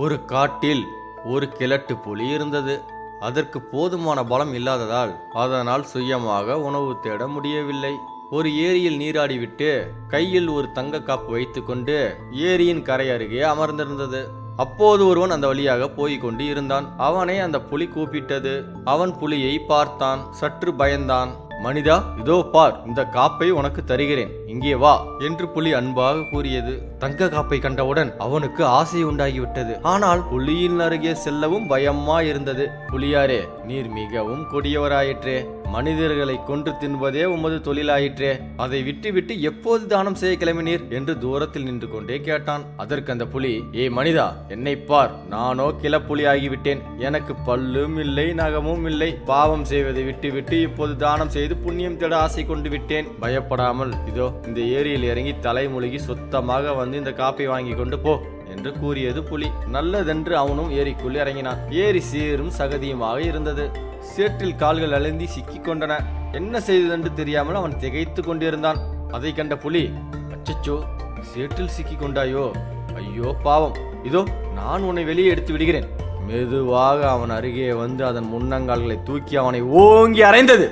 ஒரு காட்டில் ஒரு கிழட்டு புலி இருந்தது. அதற்கு போதுமான பலம் இல்லாததால் அதனால் சுயமாக உணவு தேட முடியவில்லை. ஒரு ஏரியில் நீராடிவிட்டு கையில் ஒரு தங்க காப்பு வைத்துக்கொண்டு ஏரியின் கரை அருகே அமர்ந்திருந்தது. அப்போது ஒருவன் அந்த வழியாக போய்க் கொண்டு இருந்தான். அவனை அந்த புலி கூப்பிட்டது. அவன் புலியை பார்த்தான். சற்று பயந்தான். மனிதா இதோ பார் இந்த காப்பை உனக்கு தருகிறேன். இங்கே வா என்று புலி அன்பாக கூறியது. தங்க காப்பை கண்டவுடன் அவனுக்கு ஆசை உண்டாகிவிட்டது. ஆனால் புலியின் அருகே செல்லவும் பயமா இருந்தது புலியாரே நீர் மிகவும் கொடியவராயிற்றே. மனிதர்களை கொன்று தின்பதே உமது தொழிலாயிற்றே. அதை விட்டுவிட்டு எப்போது தானம் செய்ய கிளம்பினீர்? என்று தூரத்தில் நின்று கொண்டே கேட்டான். அதற்கு அந்த புலி ஏ மனிதா என்னை பார். நானோ கிளப்புலி ஆகிவிட்டேன் எனக்கு பல்லும் இல்லை நகமும் இல்லை. பாவம் செய்வதை விட்டுவிட்டு இப்போது தானம் செய்து புண்ணியம் தேட ஆசை கொண்டு விட்டேன். பயப்படாமல் இதோ இந்த ஏரியில் இறங்கி தலைமுழுகி சுத்தமாக வந்து இந்த காப்பை வாங்கி கொண்டு போ. என்று கூறியது புலி. நல்லதென்று அவனும் ஏரிக்குள் இறங்கினான். ஏரி சேரும் சகதியுமாக இருந்தது. சேற்றில் கால்கள் அழுந்தி சிக்கிக் கொண்டன. என்ன செய்ததென்று தெரியாமல் அவன் திகைத்து கொண்டிருந்தான். அதை கண்ட புலி அச்சச்சோ சேற்றில் சிக்கிக் கொண்டாயோ? ஐயோ பாவம். இதோ நான் உன்னை வெளியே எடுத்து விடுகிறேன். மெதுவாக அவன் அருகே வந்து அதன் முன்னங்கால்களை தூக்கி அவனை ஓங்கி அரைந்தது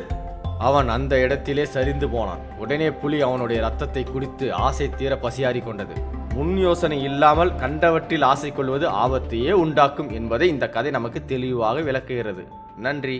அவன் அந்த இடத்திலே சரிந்து போனான். உடனே புலி அவனுடைய ரத்தத்தை குடித்து ஆசை தீர பசியாறி கொண்டது. முன் யோசனை இல்லாமல் கண்டவற்றில் ஆசை கொள்வது ஆபத்தையே உண்டாக்கும் என்பதை இந்த கதை நமக்கு தெளிவாக விளக்குகிறது. நன்றி.